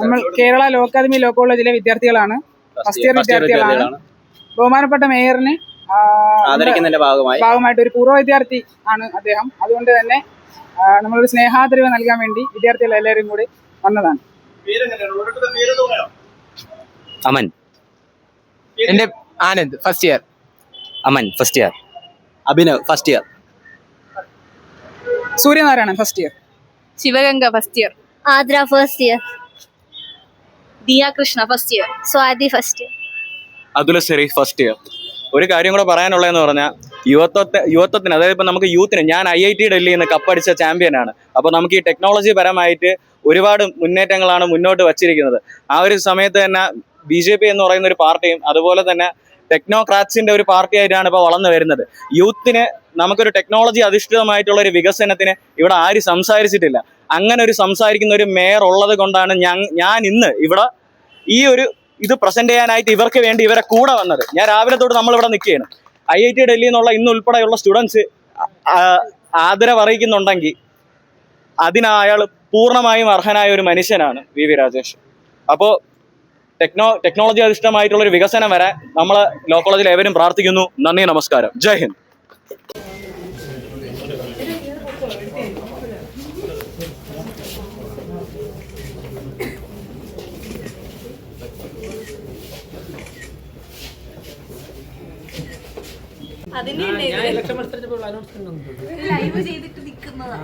നമ്മൾ Kerala law academy law കോളേജിലെ വിദ്യാർത്ഥികളാണ്. ഫസ്റ്റ് ഇയർ വിദ്യാർത്ഥികളാണ്. ബഹുമാനപ്പെട്ട മേയറിന് ആദരിക്കുന്നതിന്റെ ഭാഗമായി. ഭാഗമായിട്ട് ഒരു പൂർവ വിദ്യാർത്ഥി ആണ് അദ്ദേഹം. അതുകൊണ്ട് തന്നെ നമ്മളൊരു സ്നേഹാദരവ് നൽകാൻ വേണ്ടി വിദ്യാർത്ഥികൾ എല്ലാവരും കൂടി വന്നതാണ്. അമൻ. എന്റെ Anand first year Aman first year Abhinav first year Suryanarayanan first year Sivaganga first year Adra first year Diya Krishna first year Swathi first Athul Sharif first year ഒരു കാര്യം കൂടെ പറയാനുള്ളതെന്ന് പറഞ്ഞാൽ യുവത്വത്തെ യുവത്വത്തിന് അതായത് ഇപ്പം നമുക്ക് യൂത്തിന് ഞാൻ ഐ ഐ ടി ഡൽഹിയിൽ നിന്ന് കപ്പടിച്ച ചാമ്പ്യനാണ് അപ്പോൾ നമുക്ക് ഈ ടെക്നോളജി പരമായിട്ട് ഒരുപാട് മുന്നേറ്റങ്ങളാണ് മുന്നോട്ട് വച്ചിരിക്കുന്നത്. ആ ഒരു സമയത്ത് തന്നെ ബി ജെ പി എന്ന് പറയുന്ന ഒരു പാർട്ടിയും അതുപോലെ തന്നെ ടെക്നോക്രാറ്റ്സിന്റെ ഒരു പാർട്ടി ആയിട്ടാണ് ഇപ്പോൾ വളർന്നു വരുന്നത്. യൂത്തിന് നമുക്കൊരു ടെക്നോളജി അധിഷ്ഠിതമായിട്ടുള്ള ഒരു വികസനത്തിന് ഇവിടെ ആരും സംസാരിച്ചിട്ടില്ല. അങ്ങനെ ഒരു സംസാരിക്കുന്ന ഒരു മേയർ ഉള്ളത് കൊണ്ടാണ് ഞാൻ ഞാൻ ഇന്ന് ഇവിടെ ഈ ഒരു ഇത് പ്രസന്റ് ചെയ്യാനായിട്ട് ഇവർക്ക് വേണ്ടി ഇവരെ കൂടെ വന്നത്. ഞാൻ രാവിലെ തൊട്ട് നമ്മൾ ഇവിടെ നിൽക്കുകയാണ്. ഐ ഐ ടി ഡൽഹിയിൽ നിന്നുള്ള ഇന്ന് ഉൾപ്പെടെയുള്ള സ്റ്റുഡൻസ് ആദരവ് അറിയിക്കുന്നുണ്ടെങ്കിൽ അതിന് പൂർണമായും അർഹനായ ഒരു മനുഷ്യനാണ് വി വി രാജേഷ്. അപ്പോൾ ടെക്നോ ടെക്നോളജി അധിഷ്ഠമായിട്ടുള്ള ഒരു വികസനം വരാൻ നമ്മൾ ലോ കോളേജിൽ ഏവരും പ്രാർത്ഥിക്കുന്നു. നന്ദി നമസ്കാരം. ജയ് ഹിന്ദ്. ലൈവ് ചെയ്തിട്ട് നിൽക്കുന്നതാ.